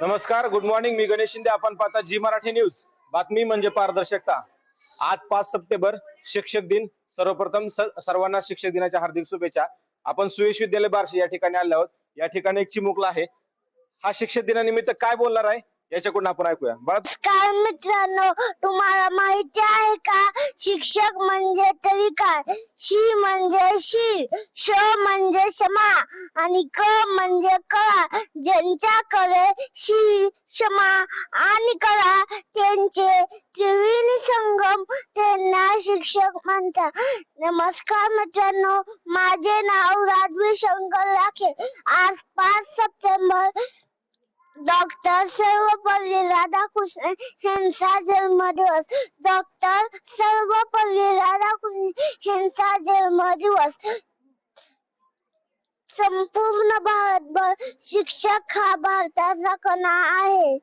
नमस्कार good morning मी गणेश शिंदे आपण पाहता जी मराठी न्यूज बातमी म्हणजे पारदर्शकता. आज पाच सप्टेंबर शिक्षक दिन. सर्वप्रथम स- सर्वांना शिक्षक दिनाच्या हार्दिक शुभेच्छा. आपण सुयश विद्यालय बार्शी या ठिकाणी आलो आहोत. या ठिकाणी एक चिमुकला आहे. हा शिक्षक दिनानिमित्त काय बोलणार आहे? याच्याकडून आपण ऐकूया. बाळा काय मित्रांनो तुम्हाला माहिती आहे का? शिक्षक म्हणजे तरी काय? शी म्हणजे शी श म्हणजे क्षमा आणि क म्हणजे कळा. ज्यांच्याकडे शी क्षमा आणि कळा त्यांचे त्रिवेणी संगम त्यांना शिक्षक म्हणतात. नमस्कार मित्रांनो माझे नाव राजवी शंकर लाखे. आज पाच सप्टेंबर डॉक्टर सर्वपल्ली राधाकृष्ण यांचा जन्मदिवस डॉक्टर सर्वपल्ली राधाकृष्ण यांचा जन्मदिवस संपूर्ण भारतभर शिक्षक हा भारताचा कणा आहे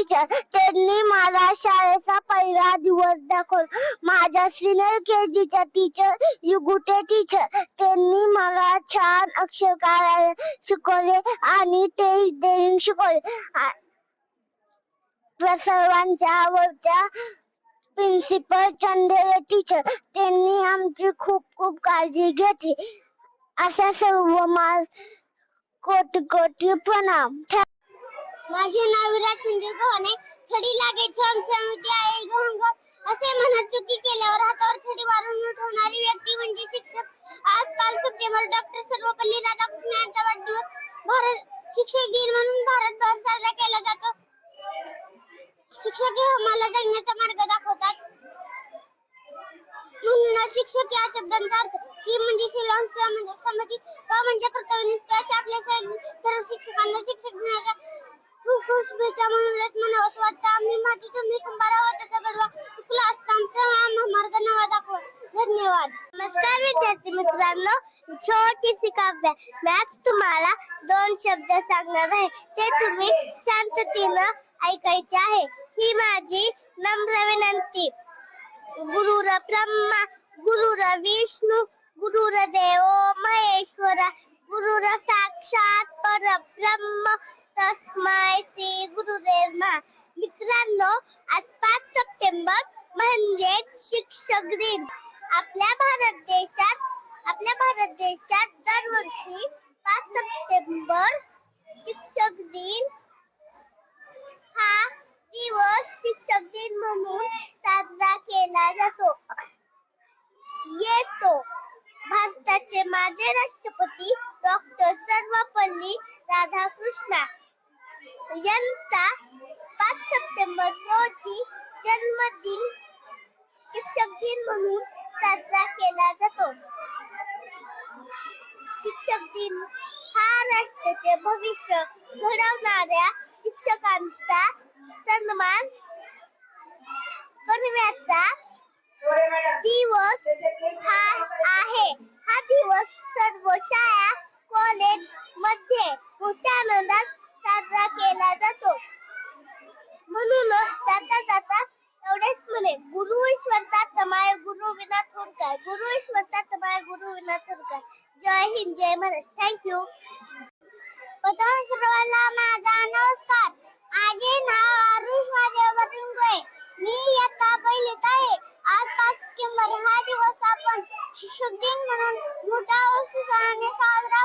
टीचर त्यांनी माझा शाळेचा पहिला दिवस दाखवला माझ्या सिनियर के जीच्या टीचर युगुटे टीचर त्यांनी मला छान अक्षर काढायला शिकवले आणि ते देऊन शिकवले. आ- आपल्या सर्वांच्या आवडत्या प्रिन्सिपल चंदेले टीचर त्यांनी आमची खूप खूप काळजी घेतली. अशा सर्व माझ कोटी कोटी प्रणाम. माझे नाव विराज संजय गव्हाणे छडी लागे छम छम विद्या आहे गहन. असे म्हणत चुकी केल्यावर हातावर छडी मारून उठवणारी व्यक्ती म्हणजे शिक्षक. आज पाच सप्टेंबर डॉक्टर सर्वपल्ली राधाकृष्ण यांचा वाढदिवस भारत शिक्षक दिन म्हणून भारतभर साजरा केला जातो. शिक्षक हे आम्हाला जगण्याचा मार्ग दाखवतात. म्हणून शिक्षक या शब्दांचा अर्थ सी म्हणजे शिलांग, स म्हणजे समती, क म्हणजे कर्तव्यनिष्ठ असे आपल्या सर्व शिक्षकांना शिक्षक दिनाच्या खूप खूप शुभेच्छा म्हणून येत मला असं वाटतं. आम्ही माझी तुम्ही कुंभारा त्याचा गडवा तुला असता आमचा मार्ग नवा दाखव. धन्यवाद. नमस्कार विद्यार्थी मित्रांनो. छोटीशी काव्य. मी आज तुम्हाला दोन शब्द सांगणार आहे. ते तुम्ही शांततेनं ऐकायचे आहे. ही माझी नम्र विनंती. गुरुर ब्रह्मा गुरुर विष्णू गुरुर देव महेश्वर गुरुर साक्षात परब्रह्म तस्माय श्री गुरुदेव नमः. मित्रांनो आज पाच सप्टेंबर म्हणजे शिक्षक दिन. आपल्या भारत देशात आपल्या भारत देशात दरवर्षी पाच सप्टेंबर शिक्षक दिन. हा दिवस शिक्षक दिन म्हणून साजरा केला जातो. येतो. भारताचे माजी राष्ट्रपती डॉक्टर सर्वपल्ली राधाकृष्णा. यांचा पाच सप्टेंबर रोजी जन्मदिन शिक्षक दिन म्हणून साजरा केला जातो. शिक्षक दिन हा राष्ट्राचे भविष्य घडवणाऱ्या शिक्षकांचा सन्मान करण्याचा दिवस हा आहे. हा दिवस सर्व शाळा कॉलेजमध्ये मोठ्या आनंदात केला जातो. म्हणूनच जाता जाता एवढेच म्हणे गुरु ईश्वरचा तमाय गुरु विना थोडकाय गुरु ईश्वरचा तमाय गुरु विना थोडकाय जय हिंद जय महाराष्ट्र. थँक्यू पत्र सर्वांना माझा नमस्कार. माझे नाव आरुष महादेव बटुंगोय मी इयत्ता पहिलीत आहे. आज पाच सप्टेंबर हा दिवस आपण शिक्षक दिन म्हणून मोठा उत्साहाने साजरा